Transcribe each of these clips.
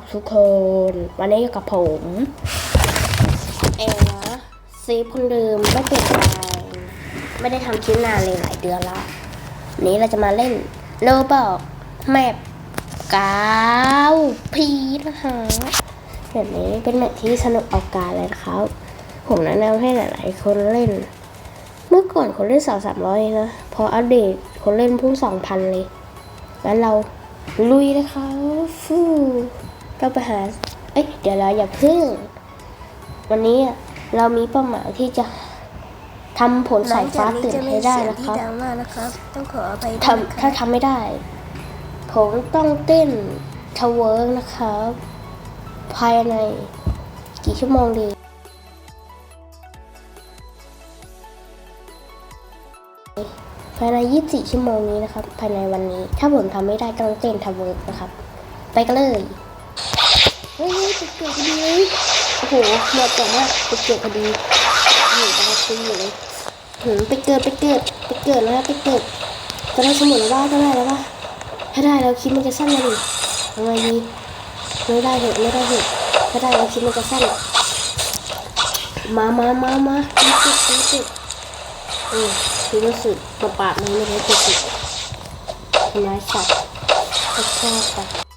สวัสดีครับทุกคน วันนี้อยู่กับผม เองนะซีคนเดิมไม่เปลี่ยนแปลงไม่ได้ทำคลิปนานเลยหลายเดือนละวันนี้เราจะมาเล่นโลบอกแมปกาวพีนะคะแบบนี้เป็นแมปที่สนุกเอาการเลยนะครับ ผมแนะนำให้หลาย ๆ คนเล่น เมื่อก่อนคนเล่นสองสามร้อยนะ พออัปเดตคนเล่นพุ่งสองพันเลย งั้นเราลุยนะคะฟู เราไปหา เอ้ย เดี๋ยวเราอย่าพึ่ง วันนี้เรามีเป้าหมายที่จะทำผลสายฟ้าตื่นให้ได้นะครับหลังจากนี้จะมีเสียงที่ดังมากนะครับต้องขออภัยด้วยทำถ้าทำไม่ได้ ผมต้องเต้นทเวิร์กนะครับ ภายในกี่ชั่วโมงดีภายใน 24 ชั่วโมงนี้นะครับ ภายในวันนี้ ถ้าผมทำไม่ได้ก็ต้องเต้นทเวิร์กนะครับ ไปกันเลยเฮ้ยไปเกิดพอดีเลยโอ้โหเหมาะจังมากไปเกิดพอดีนี่กำลังคุยอยู่เลยหืมไปเกิดไปเกิดไปเกิดแล้วนะไปเกิดจะได้สมุนว่าก็ได้แล้วปะถ้าได้แล้วคลิปมันจะสั้นเลยดิทำไงดีไม่ได้เหตุไม่ได้เหตุถ้าได้แล้วคลิปมันจะสั้นมามามามามาติดมาติดเออคือรู้สึกปะปากมันไม่ได้ติดติดนายสัตว์ก็ชอบไป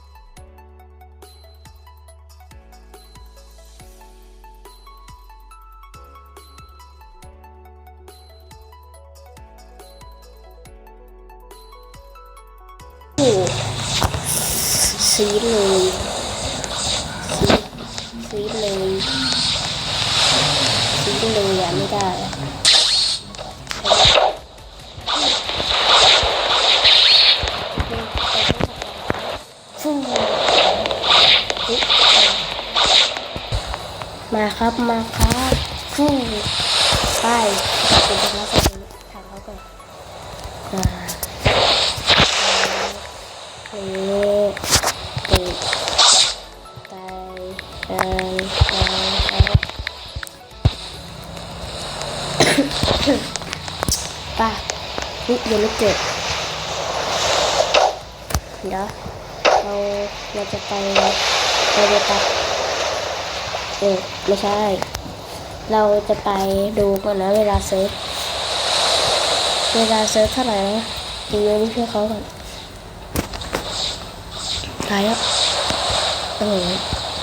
ซีดเลยซีดซีดเลยซีดเลยอะไม่ได้มาครับมาครับฟูไปเป็นจังหวะคน ปไปนี่ยังไม่เกิดเดี๋ยวเราเราจะไปเราจะไปเออไม่ใช่ เราจะไปดูก่อนนะเวลาเซิร์ฟเวลาเซิร์ฟเท่าไหร่นะดีเยอะนี่เพื่อเขาก่อนตายแล้วเออ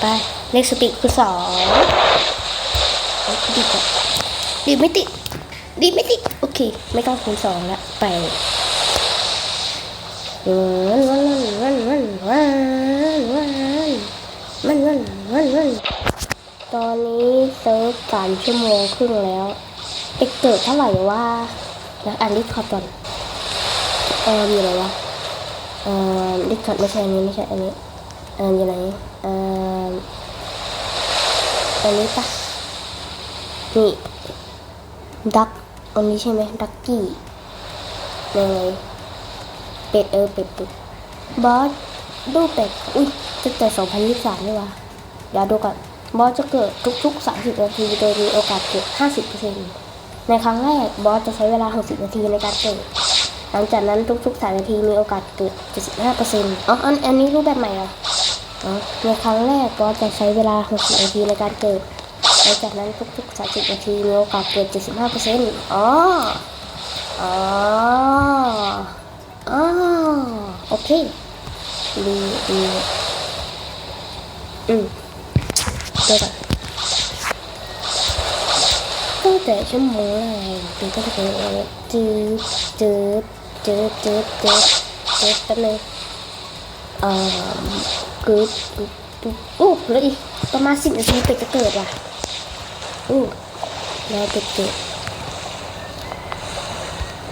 ไปเลขสปีดคือสองเฮ้ยดีกว่าดีไม่ติด ดีไม่ติดโอเค ไม่ต้องคูณสองละไปวันวันวันวันวันวันวันวันวันวันตอนนี้เซิร์ฟสามชั่วโมงครึ่งแล้วไปเกิดเท่าไหร่วะแล้วอ่านลิคอก่อนเอออยู่ไหนวะเออลิคอร์ดไม่ใช่อันนี้ไม่ใช่อันนี้เอออยู่ไหนเอออันนี้ปะนี่ดัก อันนี้ใช่ไหมดักกี้ยังไงเป็ดเออเป็ดเป็ดบอสดูเป็ดอุ้ยจะเกิด2023นี่วะเดี๋ยวดูก่อนบอสจะเกิดทุกๆ 30 นาทีโดยมีโอกาสเกิด 50%ในครั้งแรกบอสจะใช้เวลา 60 นาทีในการเกิดหลังจากนั้นทุกๆ 3 นาทีมีโอกาสเกิด 75%อ๋ออันอันนี้รูปแบบใหม่เหรออ๋อในครั้งแรกบอสจะใช้เวลา 60 นาทีในการเกิด หลังจากนั้นทุกๆ 30 นาทีมีโอกาสเกิด 75%อ๋อ อ๋อ อ๋อ โอเคดีดีอืมเดี๋ยวก่อนตั้งแต่ชั่วโมงแรกถึงก็จะเป็นจืดจืดจืดจืดจืดจืดแป๊บนึงเอ่อกึดกึดกึดโอ้เหลืออีกประมาณสิบนาทีเป็ดจะเกิดว่ะ อู้แล้วเป็ดเกิด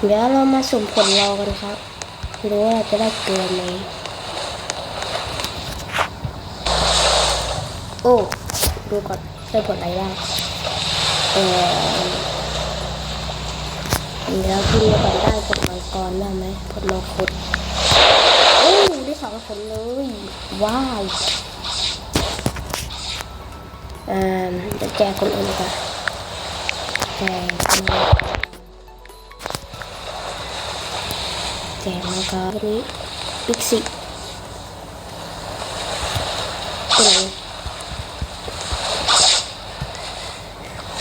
เดี๋ยวเรามาสุ่มผลรอกันครับดูว่าเราจะได้เกลือไหมโอ้ดูก่อนได้ผลอะไรบ้างเออเดี๋ยวพี่ก่อนได้ผลมังกรได้ไหมผลมังคุดโอ้ได้สองผลเลยว้าว จะแจกคนอื่นก่อนแจกแจกมังกรนี้บิ๊กซิเป็นไร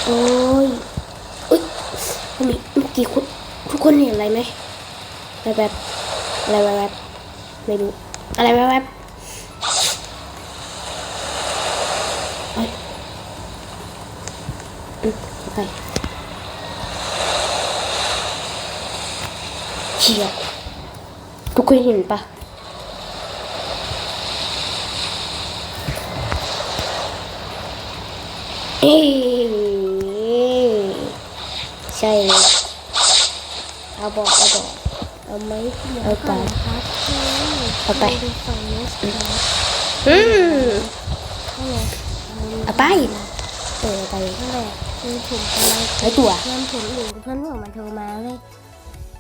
โอ้ยอุ้ยมีเมื่อกี้คุณทุกคนเห็นอะไรไหมแบบแบบอะไรแบบแบบไม่รู้อะไรแบบแบบ này chiều tôi quên nhìn ba sai rồi ở bộ ở bộ ở mấy ở bài ở bài ở bài ở bài ลยเอาบอกเอาบอกเอาไหมเอาไปครับเอาไปดูฝั่งนี้สิครับอืมนั่นแหละเอาไปเออเอาไปนั่นแหละคือผมกำลังไอ้ตัว เพื่อนผมหรือเพื่อนผมมาโทรมาเลย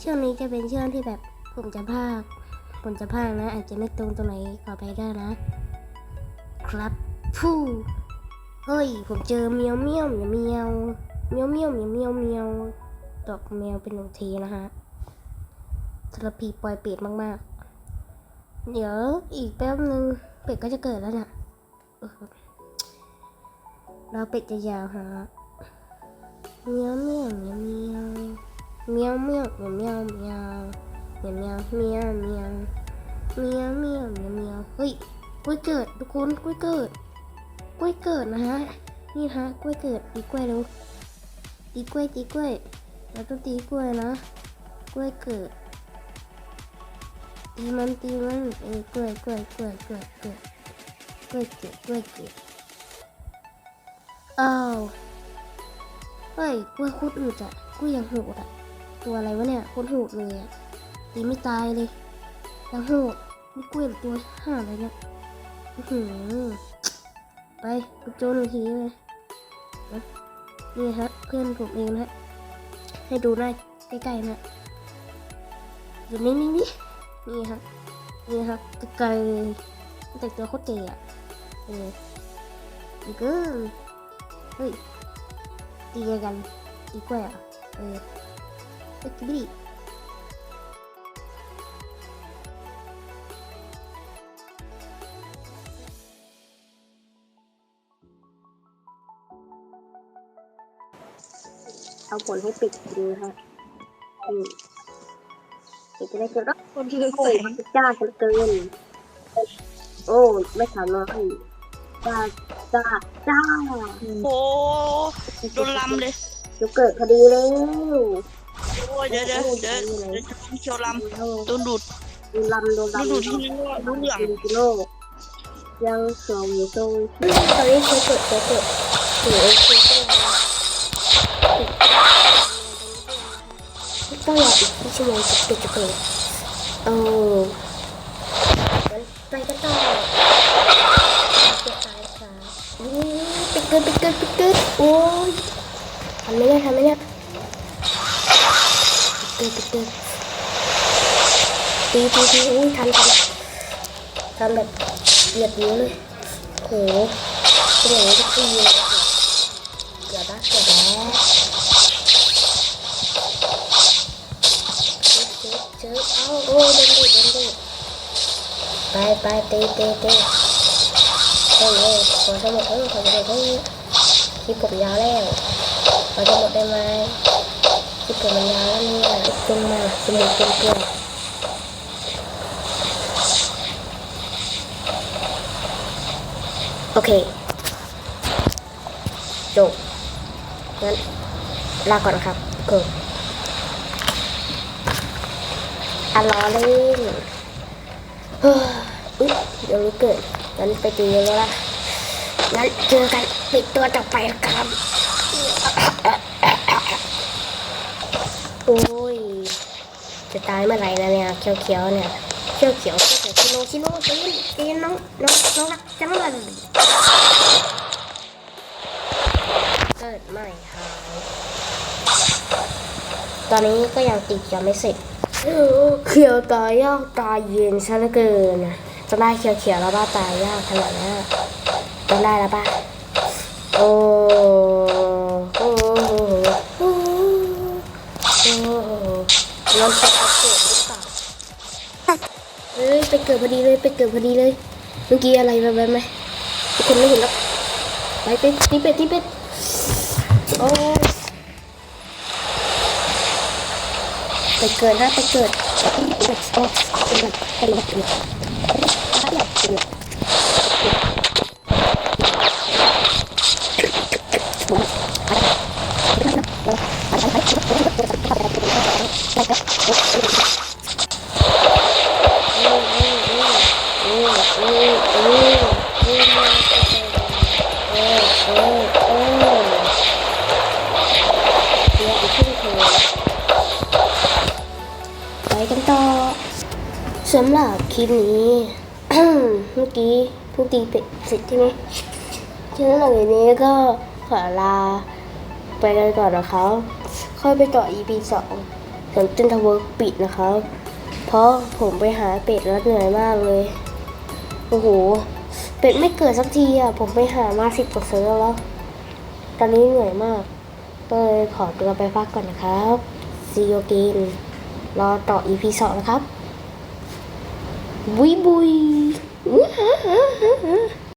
ช่วงนี้จะเป็นช่วงที่แบบผมจะพากผมจะพากนะ อาจจะไม่ตรงตรงไหนขอไปได้นะ ครับผู้เฮ้ย ผมเจอเมียวเมียวเมียวเมียวเมียวเมียวเมียวเมียวเมียวดอกแมวเป็นหนึ่งทีนะฮะทรพีปล่อยเป็ดมากๆ เดี๋ยวอีกแป๊บนึงเป็ดก็จะเกิดแล้วน่ะเออเราเป็ดจะยาวฮะ เมียวเมียวเมียวเมียวเมียวเมียวเมียวเมียวเมียวเมียวเมียวเมียวเมียวเมียวเมียวเมียวเมียวเฮ้ยกล้วยเกิดทุกคนกล้วยเกิดกล้วยเกิดนะฮะนี่ฮะกล้วยเกิดตีกล้วยเร็วตีกล้วยตีกล้วยเราต้องตีกล้วยนะกล้วยเกิดตีมันตีมันเออกล้วยกล้วยกล้วยกล้วยกล้วยกล้วยเก็บกล้วยเก็บอ้าว เฮ้ยกล้วยโคตรอืดอะกล้วยยังโหดอะ ตัวอะไรวะเนี่ยโคตรโหดเลยอะตีไม่ตายเลยยังโหดนี่กล้วยตัวห่าอะไรเนี่ยอื้อหือไปกูโจนทีเลยนี่ฮะเพื่อนผมเองนะฮะให้ดูหน้าใกล้ๆนะอยู่นิ่งๆนี่นี่ครับนี่ครับตะไกลเลยแต่งตัวโคตรเก๋อะเอออีกเออเฮ้ย ตีกันตีกล้วยอะเออเอ็กซ์บีเอาผลให้ปิดดูครับอืมปิดจะได้เกิดรคนที่เคยมันจ้าเหลือเกิน โอ้ไม่สามร้อยจ้าจ้าจ้าโอ้ โดนลำเลยเดี๋ยวเกิดพอดีเลยโอ้ยเดี๋ยวเดี๋ยวเดี๋ยวเดี๋ยวจะเชียวลำโดนดูดดูลำดูโดนลำดูดที่นี่ว่ารู้เรื่องดูกิโลยังทรงทรงตอนนี้เคยเกิดเคยเกิดหรือเคยเกิดต้องรออีกที่ชั่วโมงจะจะเกิดเอองั้นไปกันต่อเกิดตายค่ะนี่ ปิดเกินปิดเกินปิดเกินโอ้ยทำไม่ได้ทำไม่ได้ปิดเกินปิดเกินตีตีตีอุ้ยทันทันทำแบบเหยียดนิ้วเลยโหเป็นอย่างนี้ทุกทีเลยเกือบละเกือบแล้วเจอเอเอาโอ้โดนดูดโดนดูดไปไปตีตีตี เฮ้ยเฮ้ยขอสมุดเฮ้ยขอสมุดเฮ้ยที่ผมยาวแล้วขอสมุดได้ไหมที่ผมมันยาวแล้วเนี่ยจนมาสมุดเป็นตัวโอเค จบ งั้น ลาก่อนครับเกิดอะล้อเล่นเฮ้ยอุ๊ยเดี๋ยวรู้เกิด งั้นไปตีกันแล้วล่ะงั้นเจอกันปิดตัวต่อไปครับ โอ้ย จะตายเมื่อไหร่นะเนี่ยเขียวเขียวๆเนี่ยเขียวเขียวเขียวชิโนชิโนตีนตีนน้องน้องน้องรักจังเลยเกิดใหม่หายตอนนี้ก็ยังติดยังไม่เสร็จเขียวตายยากตายเย็นซะเหลือเกินนะ จะได้เขียวเขียวๆแล้วบ้าตายยากขนาดนี้ต้องได้แล้วป่ะโอ้โอ้โอ้โอ้เราจะเอาเกิดหรือเปล่าเฮ้ยไปเกิดพอดีเลยไปเกิดพอดีเลยเมื่อกี้อะไรแบบไหมทุกคนไม่เห็นแล้วไปไปตีเป็ดตีเป็ดโอ้ ไปเกิดนะไปเกิดโอ้เป็นแบบเป็นแบบเป็นแบบไป สำหรับคลิปนี้ เมื่อกี้พิ่งตีเป็ดเสร็จใช่ไหมฉะนั้นหลังจากนี้ก็ขอลาไปกันก่อนนะครับค่อยไปต่อ EP สองส่วนเต้นทเวิร์กปิดนะครับ เพราะผมไปหาเป็ดแล้วเหนื่อยมากเลย โอ้โห เป็ดไม่เกิดสักทีอะ ผมไปหามาสิบกว่าเซิร์ฟแล้ว ตอนนี้เหนื่อยมาก ก็เลยขอตัวไปพักก่อนนะครับ See you again รอต่อ EP สองนะครับ บุย